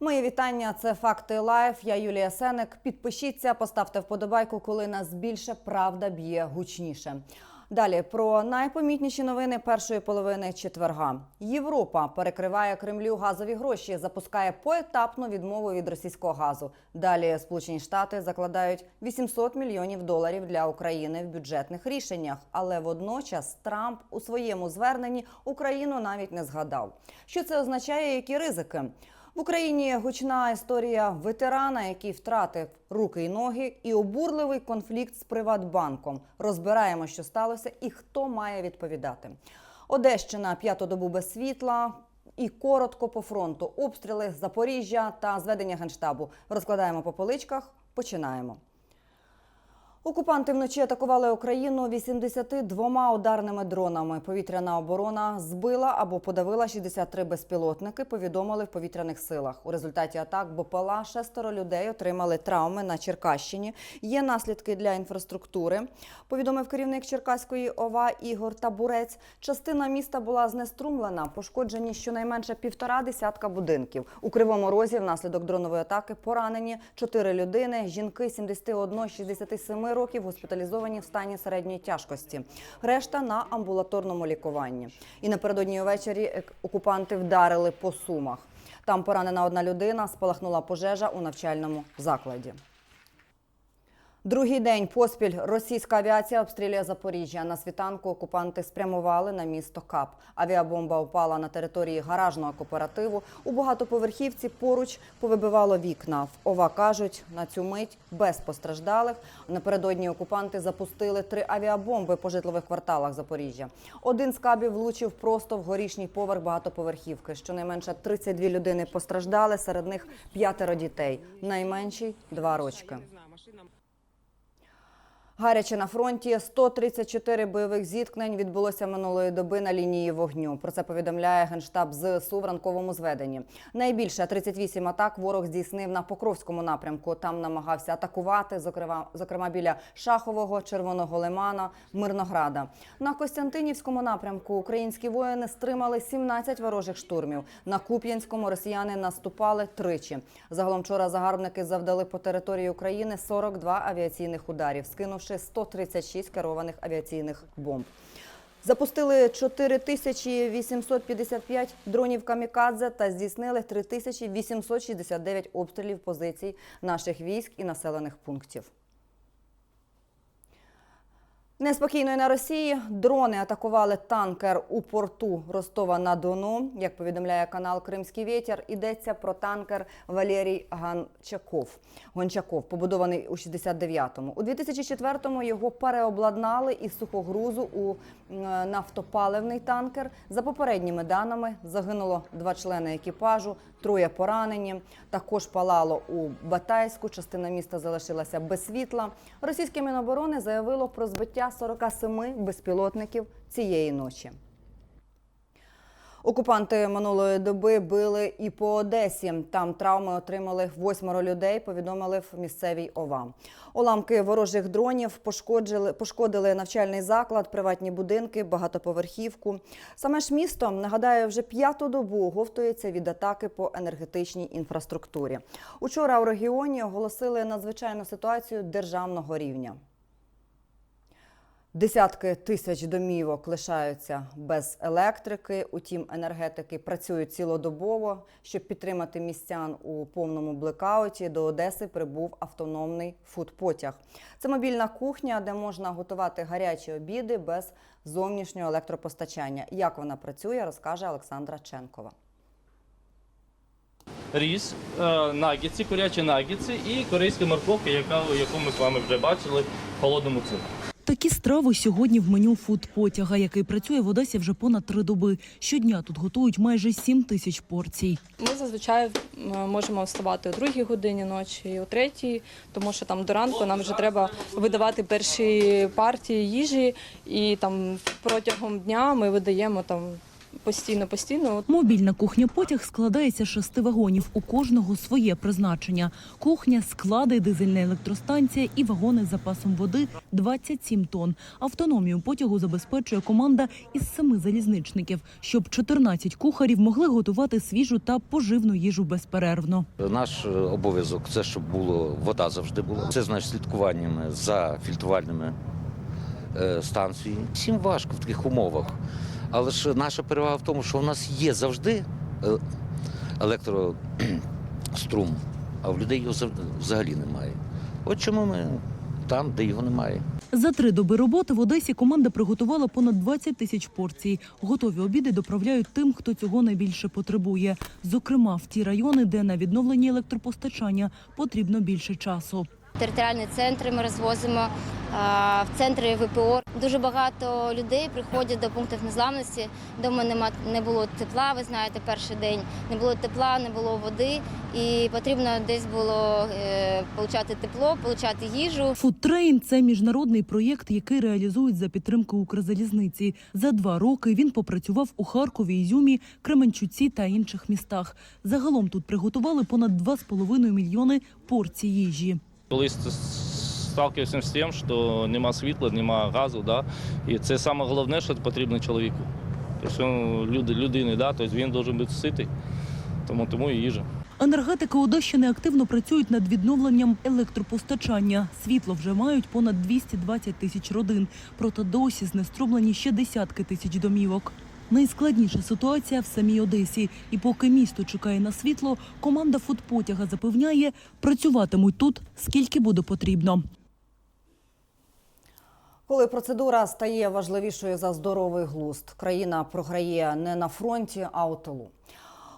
Мої вітання. Це факти лайф. Я Юлія Сеник. Підпишіться, поставте вподобайку, коли нас більше правда б'є гучніше. Далі про найпомітніші новини першої половини четверга. Європа перекриває Кремлю газові гроші, запускає поетапну відмову від російського газу. Далі Сполучені Штати закладають 800 мільйонів доларів для України в бюджетних рішеннях. Але водночас Трамп у своєму зверненні Україну навіть не згадав. Що це означає? Які ризики? В Україні гучна історія ветерана, який втратив руки й ноги, і обурливий конфлікт з Приватбанком. Розбираємо, що сталося і хто має відповідати. Одещина п'яту добу без світла. І коротко по фронту обстріли Запоріжжя та зведення генштабу. Розкладаємо по поличках. Починаємо. Окупанти вночі атакували Україну 82 ударними дронами. Повітряна оборона збила або подавила 63 безпілотники. Повідомили в повітряних силах. У результаті атак БПЛА шестеро людей отримали травми на Черкащині. Є наслідки для інфраструктури. Повідомив керівник Черкаської ОВА Ігор Табурець. Частина міста була знеструмлена. Пошкоджені щонайменше півтора десятка будинків. У кривому розі внаслідок дронової атаки поранені чотири людини. Жінки 71, 67 років госпіталізовані в стані середньої тяжкості. Решта на амбулаторному лікуванні. І напередодні увечері окупанти вдарили по сумах. Там поранена одна людина, спалахнула пожежа у навчальному закладі. Другий день поспіль російська авіація обстрілює Запоріжжя. На світанку окупанти спрямували на місто Кап. Авіабомба впала на території гаражного кооперативу. У багатоповерхівці поруч повибивало вікна. В ОВА кажуть, на цю мить без постраждалих. Напередодні окупанти запустили три авіабомби по житлових кварталах Запоріжжя. Один з кабів влучив просто в горішній поверх багатоповерхівки. Щонайменше 32 людини постраждали, серед них п'ятеро дітей. Найменший – два рочки. Гаряче на фронті 134 бойових зіткнень відбулося минулої доби на лінії вогню. Про це повідомляє генштаб ЗСУ в ранковому зведенні. Найбільше 38 атак ворог здійснив на Покровському напрямку. Там намагався атакувати, зокрема, зокрема біля Шахового, Червоного Лимана, Мирнограда. На Костянтинівському напрямку українські воїни стримали 17 ворожих штурмів. На Куп'янському росіяни наступали тричі. Загалом вчора загарбники завдали по території України 42 авіаційних ударів, скинувши 136 керованих авіаційних бомб. Запустили 4855 дронів камікадзе та здійснили 3869 обстрілів позицій наших військ і населених пунктів. Неспокійно і на Росії дрони атакували танкер у порту Ростова на Дону. Як повідомляє канал Кримський вітер, йдеться про танкер Валерій Ганчаков. Гончаков, побудований у 69-му. У 2004-му його переобладнали із сухогрузу у нафтопаливний танкер. За попередніми даними загинуло два члени екіпажу, троє поранені. Також палало у Батайську. Частина міста залишилася без світла. Російське міноборони заявило про збиття 47 безпілотників цієї ночі. Окупанти минулої доби били і по Одесі. Там травми отримали восьмеро людей. Повідомили в місцевій ОВА. Уламки ворожих дронів пошкоджили пошкодили навчальний заклад, приватні будинки, багатоповерхівку. Саме ж місто нагадаю, вже п'яту добу оговтується від атаки по енергетичній інфраструктурі. Учора у регіоні оголосили надзвичайну ситуацію державного рівня. Десятки тисяч домівок лишаються без електрики. Утім, енергетики працюють цілодобово. Щоб підтримати містян у повному блекауті, до Одеси прибув автономний фудпотяг. Це мобільна кухня, де можна готувати гарячі обіди без зовнішнього електропостачання. Як вона працює, розкаже Олександра Ченкова. ріс, е, нагетси, курячі нагетси і корейська морковка, яку ми з вами вже бачили в холодному цирку. Такі страви сьогодні в меню фудпотяга, який працює в Одесі вже понад три доби. Щодня тут готують майже сім тисяч порцій. Ми зазвичай можемо вставати о другій годині ночі, о третій, тому що там до ранку нам вже треба видавати перші партії їжі, і там протягом дня ми видаємо там постійно, постійно. Мобільна кухня потяг складається з шести вагонів. У кожного своє призначення. Кухня, склади, дизельна електростанція і вагони з запасом води 27 тонн. Автономію потягу забезпечує команда із семи залізничників, щоб 14 кухарів могли готувати свіжу та поживну їжу безперервно. Наш е, обов'язок це щоб було вода завжди була. Це значить слідкуванням за фільтрувальними е, станціями. Всім важко в таких умовах. Але ж наша перевага в тому, що у нас є завжди е, електрострум, а в людей його взагалі немає. От чому ми там, де його немає. За три доби роботи в Одесі команда приготувала понад 20 тисяч порцій. Готові обіди доправляють тим, хто цього найбільше потребує. Зокрема, в ті райони, де на відновленні електропостачання потрібно більше часу. Територіальні центри ми розвозимо в центри ВПО. Дуже багато людей приходять до пунктів незламності. Дома нема не було тепла. Ви знаєте, перший день не було тепла, не було води, і потрібно десь було е, получати тепло, получати їжу. Фудтрейн це міжнародний проєкт, який реалізують за підтримки Укрзалізниці. За два роки він попрацював у Харкові, Ізюмі, Кременчуці та інших містах. Загалом тут приготували понад 2,5 мільйони порцій їжі. Коли ст- сталкиваєшся з тим, що нема світла, нема газу, да? і це саме головне, що потрібно чоловіку. Тобто люди, людини, да? тобто він має бути ситий, тому, тому і їжа. Енергетики Одещини активно працюють над відновленням електропостачання. Світло вже мають понад 220 тисяч родин. Проте досі знеструмлені ще десятки тисяч домівок. Найскладніша ситуація в самій Одесі. І поки місто чекає на світло, команда фудпотяга запевняє, працюватимуть тут скільки буде потрібно. Коли процедура стає важливішою за здоровий глузд, країна програє не на фронті, а у тилу.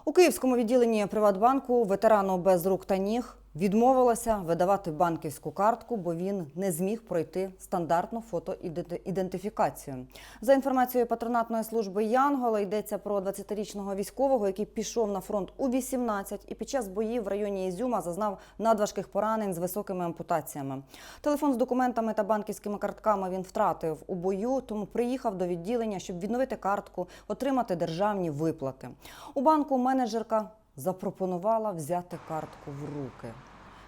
У київському відділенні Приватбанку ветерану без рук та ніг відмовилася видавати банківську картку, бо він не зміг пройти стандартну фотоідентифікацію. За інформацією патронатної служби Янгола йдеться про 20-річного військового, який пішов на фронт у 18 і під час боїв в районі Ізюма зазнав надважких поранень з високими ампутаціями. Телефон з документами та банківськими картками він втратив у бою, тому приїхав до відділення, щоб відновити картку, отримати державні виплати. У банку менеджерка запропонувала взяти картку в руки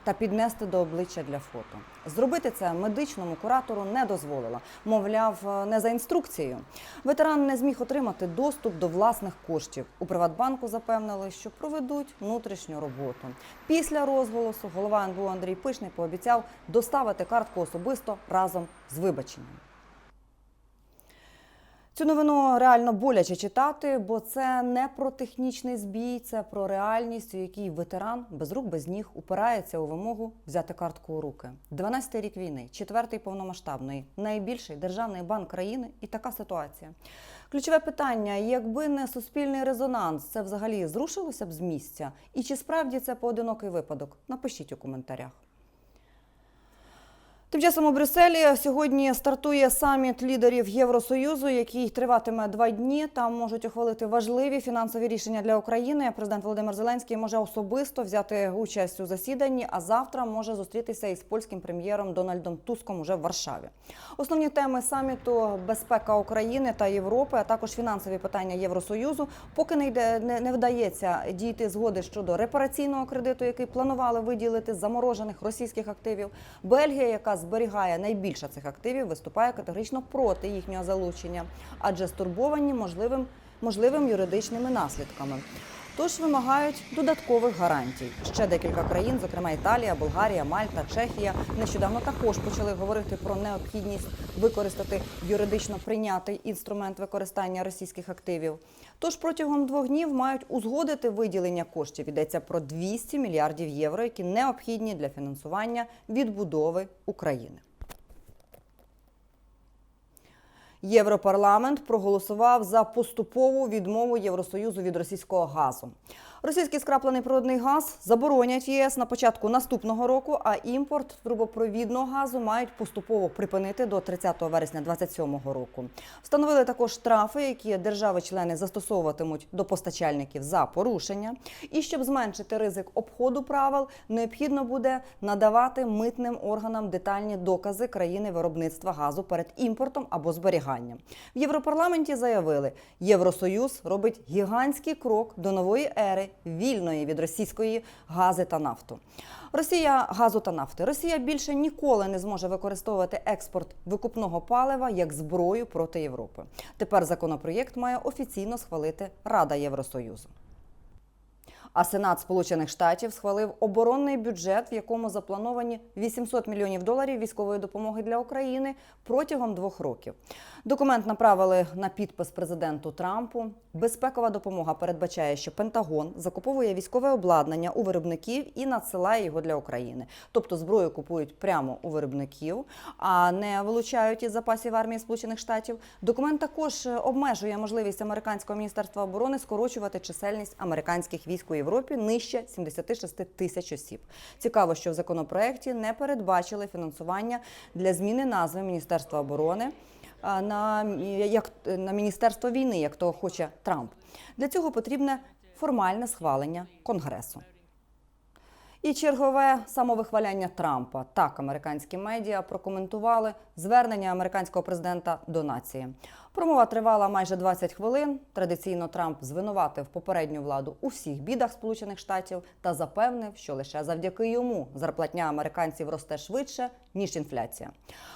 та піднести до обличчя для фото. Зробити це медичному куратору не дозволила. Мовляв, не за інструкцією. Ветеран не зміг отримати доступ до власних коштів. У Приватбанку запевнили, що проведуть внутрішню роботу. Після розголосу голова НБУ Андрій Пишний пообіцяв доставити картку особисто разом з вибаченням. Цю новину реально боляче читати, бо це не про технічний збій, це про реальність, у якій ветеран без рук, без ніг упирається у вимогу взяти картку у руки. 12-й рік війни, четвертий повномасштабний, найбільший державний банк країни і така ситуація. Ключове питання: якби не суспільний резонанс, це взагалі зрушилося б з місця? І чи справді це поодинокий випадок? Напишіть у коментарях. Тим часом у Брюсселі сьогодні стартує саміт лідерів Євросоюзу, який триватиме два дні. Там можуть ухвалити важливі фінансові рішення для України. Президент Володимир Зеленський може особисто взяти участь у засіданні, а завтра може зустрітися із польським прем'єром Дональдом Туском уже в Варшаві. Основні теми саміту безпека України та Європи, а також фінансові питання Євросоюзу. Поки не йде не, не вдається дійти згоди щодо репараційного кредиту, який планували виділити з заморожених російських активів. Бельгія, яка зберігає найбільше цих активів, виступає категорично проти їхнього залучення, адже стурбовані можливим можливим юридичними наслідками. Тож вимагають додаткових гарантій. Ще декілька країн, зокрема Італія, Болгарія, Мальта, Чехія, нещодавно також почали говорити про необхідність використати юридично прийнятий інструмент використання російських активів. Тож протягом двох днів мають узгодити виділення коштів. Йдеться про 200 мільярдів євро, які необхідні для фінансування відбудови України. Європарламент проголосував за поступову відмову Євросоюзу від російського газу. Російський скраплений природний газ заборонять ЄС на початку наступного року, а імпорт трубопровідного газу мають поступово припинити до 30 вересня 2027 року. Встановили також штрафи, які держави-члени застосовуватимуть до постачальників за порушення. І щоб зменшити ризик обходу правил, необхідно буде надавати митним органам детальні докази країни виробництва газу перед імпортом або зберіганням. В Європарламенті заявили, Євросоюз робить гігантський крок до нової ери вільної від російської гази та нафту. Росія газу та нафти. Росія більше ніколи не зможе використовувати експорт викупного палива як зброю проти Європи. Тепер законопроєкт має офіційно схвалити Рада Євросоюзу. А Сенат Сполучених Штатів схвалив оборонний бюджет, в якому заплановані 800 мільйонів доларів військової допомоги для України протягом двох років. Документ направили на підпис президенту Трампу. Безпекова допомога передбачає, що Пентагон закуповує військове обладнання у виробників і надсилає його для України. Тобто зброю купують прямо у виробників, а не вилучають із запасів армії Сполучених Штатів. Документ також е, обмежує можливість американського міністерства оборони скорочувати чисельність американських військ у Європі нижче 76 тисяч осіб. Цікаво, що в законопроекті не передбачили фінансування для зміни назви Міністерства оборони на, як, на Міністерство війни, як того хоче Трамп. Для цього потрібне формальне схвалення Конгресу. І чергове самовихваляння Трампа. Так, американські медіа прокоментували звернення американського президента до нації. Промова тривала майже 20 хвилин. Традиційно Трамп звинуватив попередню владу у всіх бідах Сполучених Штатів та запевнив, що лише завдяки йому зарплатня американців росте швидше ніж інфляція.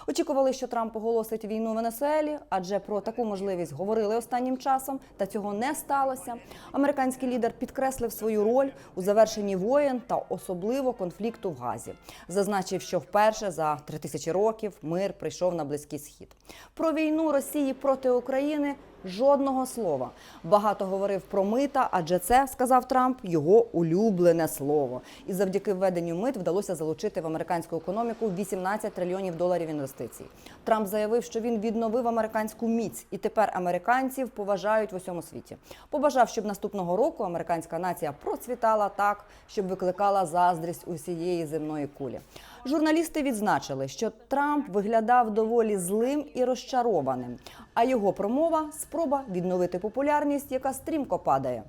Очікували, що Трамп оголосить війну Венесуелі, адже про таку можливість говорили останнім часом, та цього не сталося. Американський лідер підкреслив свою роль у завершенні воєн та особливо конфлікту в Газі. Зазначив, що вперше за три тисячі років мир прийшов на близький схід. Про війну Росії проти України жодного слова. Багато говорив про мита, адже це сказав Трамп його улюблене слово. І завдяки введенню мит вдалося залучити в американську економіку 18 трильйонів доларів інвестицій. Трамп заявив, що він відновив американську міць, і тепер американців поважають в усьому світі. Побажав, щоб наступного року американська нація процвітала так, щоб викликала заздрість усієї земної кулі. Журналісти відзначили, що Трамп виглядав доволі злим і розчарованим, а його промова спроба відновити популярність, яка стрімко падає.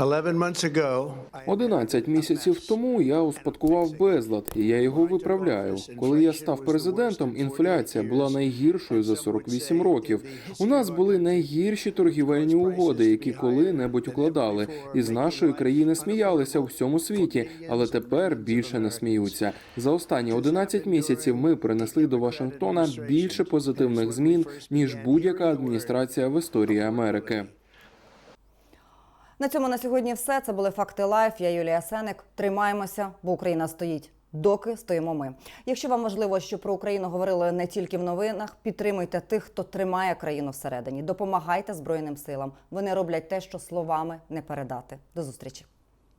11 months ago, I 11 місяців тому я успадкував безлад, і я його виправляю. Коли я став президентом, інфляція була найгіршою за 48 років. У нас були найгірші торгівельні угоди, які коли-небудь укладали. І з нашої країни сміялися у всьому світі, але тепер більше не сміються. За останні 11 місяців ми принесли до Вашингтона більше позитивних змін ніж будь-яка адміністрація в історії Америки. На цьому на сьогодні все. Це були факти лайф. Я Юлія Сеник. Тримаємося, бо Україна стоїть. Доки стоїмо ми. Якщо вам важливо, що про Україну говорили не тільки в новинах, підтримуйте тих, хто тримає країну всередині. Допомагайте Збройним силам. Вони роблять те, що словами не передати. До зустрічі.